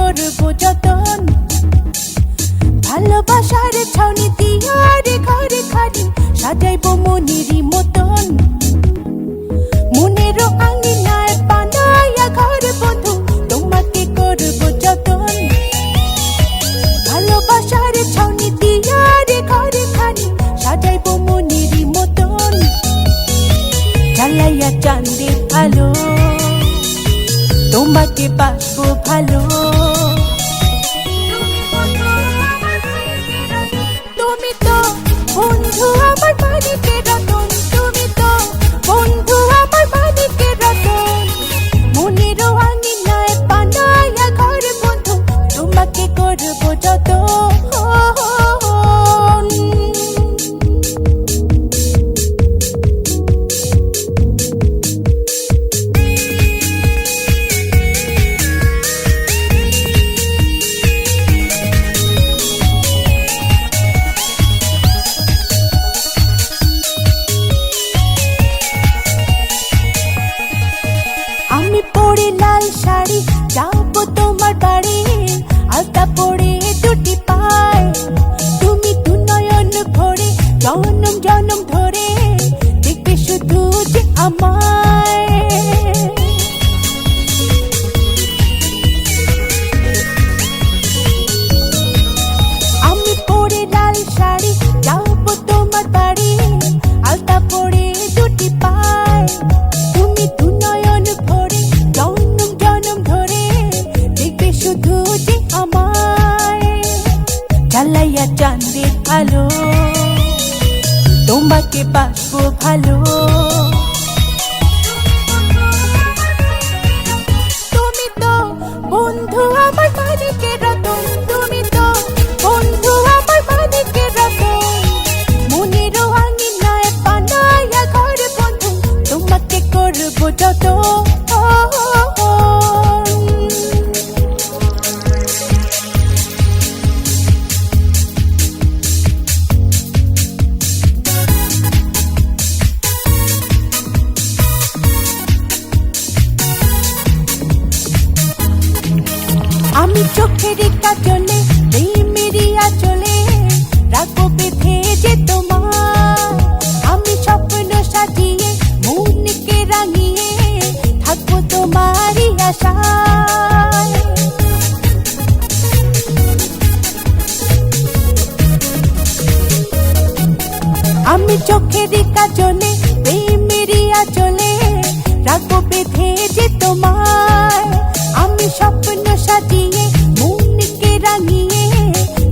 করব যতন। ভালোবাসার ছাউনি দিয়ার ঘরে খালি সাজাইব মনিরই মতন। মনেরও আঙিনায় বানাইয়া ঘর বন্ধু, তোমাকে করব যতন। ভালোবাসার ছাউনি দিয়ার ঘরে খালি সাজাইব মনিরই মতন। জ্বালাইয়া চান্দের ভালো, তোমাকে বাসবো ভালো। baby, baby. আমি পরে লাল শাড়ি, যাব তোমার বাড়ি। আলতা পরে দুটি পায়। তুমি দু নয়ন ভরে, জনম জনম ধরে। দেখবে শুধু যে আমায়। জ্বালাইয়া চাঁদের আলো। তোমাকে বাসবো ভালো। আমি চোখের কাজলে আমি চোখের কাজলে মেরিয়া চলে রাখব বেঁধে যে তোমার আমি স্বপ্ন সাজিয়ে, মনকে রাঙিয়ে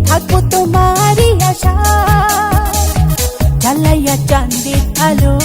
থাকব তোমারই আশা জ্বালাইয়া চাঁদের আলো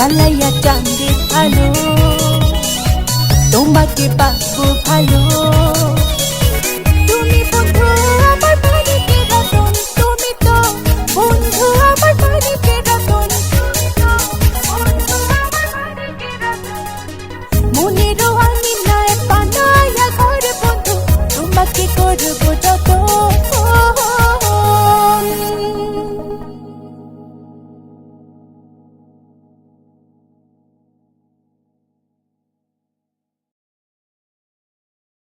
জ্বালাইয়া চাঁদের আলো তোমাকে পাবো ভালো